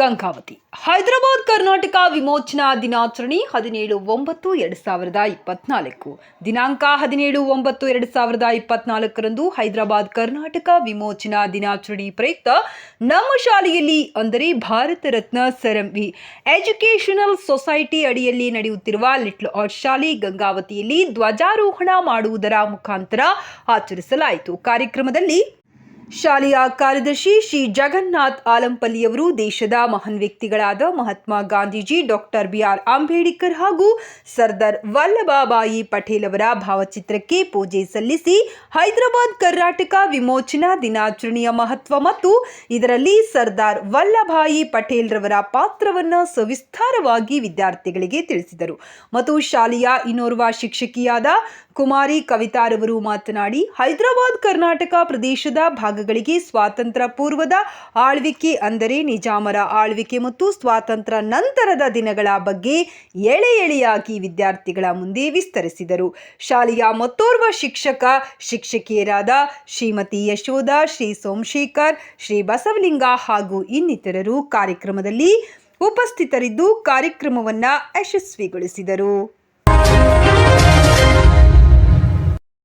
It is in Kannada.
ಗಂಗಾವತಿ. ಹೈದರಾಬಾದ್ ಕರ್ನಾಟಕ ವಿಮೋಚನಾ ದಿನಾಚರಣೆ ಹದಿನೇಳು ಒಂಬತ್ತು ಎರಡು ಸಾವಿರದ ಇಪ್ಪತ್ನಾಲ್ಕು. ದಿನಾಂಕ ಹದಿನೇಳು ಒಂಬತ್ತು ಎರಡು ಸಾವಿರದ ಇಪ್ಪತ್ನಾಲ್ಕರಂದು ಹೈದರಾಬಾದ್ ಕರ್ನಾಟಕ ವಿಮೋಚನಾ ದಿನಾಚರಣೆ ಪ್ರಯುಕ್ತ ನಮ್ಮ ಶಾಲೆಯಲ್ಲಿ ಅಂದರೆ Bharat Ratna sir M V educational society ಅಡಿಯಲ್ಲಿ ನಡೆಯುತ್ತಿರುವ ಲಿಟ್ಲ್ ಆರ್ಟ್ ಶಾಲೆ ಗಂಗಾವತಿಯಲ್ಲಿ ಧ್ವಜಾರೋಹಣ ಮಾಡುವುದರ ಮುಖಾಂತರ ಆಚರಿಸಲಾಯಿತು. ಕಾರ್ಯಕ್ರಮದಲ್ಲಿ ಶಾಲೆಯ ಕಾರ್ಯದರ್ಶಿ ಶ್ರೀ ಜಗನ್ನಾಥ್ ಆಲಂಪಲ್ಲಿಯವರು ದೇಶದ ಮಹಾನ್ ವ್ಯಕ್ತಿಗಳಾದ ಮಹಾತ್ಮ ಗಾಂಧೀಜಿ, ಡಾಕ್ಟರ್ ಬಿಆರ್ ಅಂಬೇಡ್ಕರ್ ಹಾಗೂ ಸರ್ದಾರ್ ವಲ್ಲಭಾಬಾಯಿ ಪಟೇಲ್ ಅವರ ಭಾವಚಿತ್ರಕ್ಕೆ ಪೂಜೆ ಸಲ್ಲಿಸಿ ಹೈದರಾಬಾದ್ ಕರ್ನಾಟಕ ವಿಮೋಚನಾ ದಿನಾಚರಣೆಯ ಮಹತ್ವ ಮತ್ತು ಇದರಲ್ಲಿ ಸರ್ದಾರ್ ವಲ್ಲಭಾಯಿ ಪಟೇಲ್ ರವರ ಪಾತ್ರವನ್ನು ಸವಿಸ್ತಾರವಾಗಿ ವಿದ್ಯಾರ್ಥಿಗಳಿಗೆ ತಿಳಿಸಿದರು. ಮತ್ತು ಶಾಲೆಯ ಇನ್ನೋರ್ವ ಶಿಕ್ಷಕಿಯಾದ ಕುಮಾರಿ ಕವಿತಾರವರು ಮಾತನಾಡಿ, ಹೈದರಾಬಾದ್ ಕರ್ನಾಟಕ ಪ್ರದೇಶದ ಭಾಗಗಳಿಗೆ ಸ್ವಾತಂತ್ರ್ಯ ಪೂರ್ವದ ಆಳ್ವಿಕೆ ಅಂದರೆ ನಿಜಾಮರ ಆಳ್ವಿಕೆ ಮತ್ತು ಸ್ವಾತಂತ್ರ್ಯ ನಂತರದ ದಿನಗಳ ಬಗ್ಗೆ ಎಳೆ ಎಳೆಯಾಗಿ ವಿದ್ಯಾರ್ಥಿಗಳ ಮುಂದೆ ವಿಸ್ತರಿಸಿದರು. ಶಾಲೆಯ ಮತ್ತೋರ್ವ ಶಿಕ್ಷಕ, ಶಿಕ್ಷಕಿಯರಾದ ಶ್ರೀಮತಿ ಯಶೋಧ, ಶ್ರೀ ಸೋಮಶೇಖರ್, ಶ್ರೀ ಬಸವಲಿಂಗ ಹಾಗೂ ಇನ್ನಿತರರು ಕಾರ್ಯಕ್ರಮದಲ್ಲಿ ಉಪಸ್ಥಿತರಿದ್ದು ಕಾರ್ಯಕ್ರಮವನ್ನು ಯಶಸ್ವಿಗೊಳಿಸಿದರು.